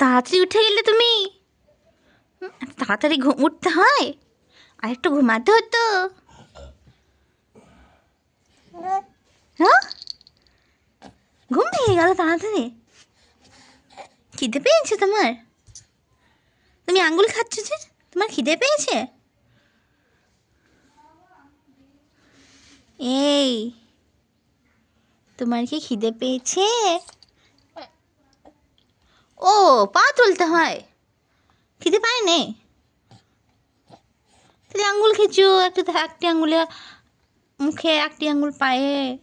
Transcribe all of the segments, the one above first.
তাড়াতাড়ি উঠে গেলে তুমি? তাড়াতাড়ি ঘুম উঠতে হয়? আর একটু ঘুমাতে হতো? হ্যাঁ? ঘুম ভেঙে গেল তাড়াতাড়ি। খিদে পেয়েছে তোমার? তুমি আঙ্গুল খাচ্ছ যে? তোমার খিদে পেয়েছে? এই, তোমার কি খিদে পেয়েছে? পা তুলতে হয়। খিদে পায় নে। তাহলে আঙ্গুল খেঁচো, একটা একটি আঙ্গুলে, মুখে একটি আঙ্গুল পায়ে।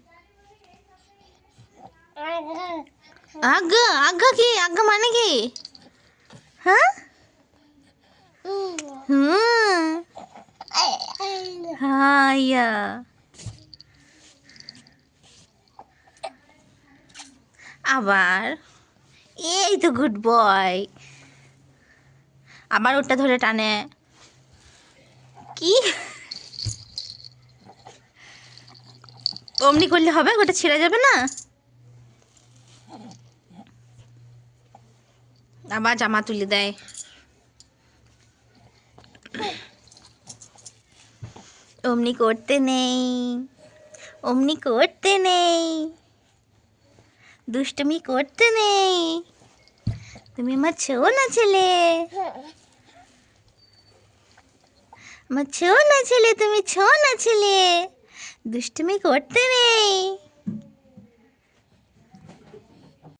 আজ্ঞা আজ্ঞা কি? আজ্ঞা মানে কি? হ্যাঁ? হুম। হাইয়া আবার এই তো গুড বয়। আবার ওটা ধরে টানে। কি? অমনি করলে হবে? ওটা ছেড়ে যাবে না? আবার জামা তুলে দেয়। অমনি করতে নেই। অমনি করতে নেই। দুষ্টমি করতে নেই। তুমি আমার ছেও না ছেলে। আমার ছেও না ছেলে, তুমি ছো না ছেলে। দুষ্টমি করতে নেই।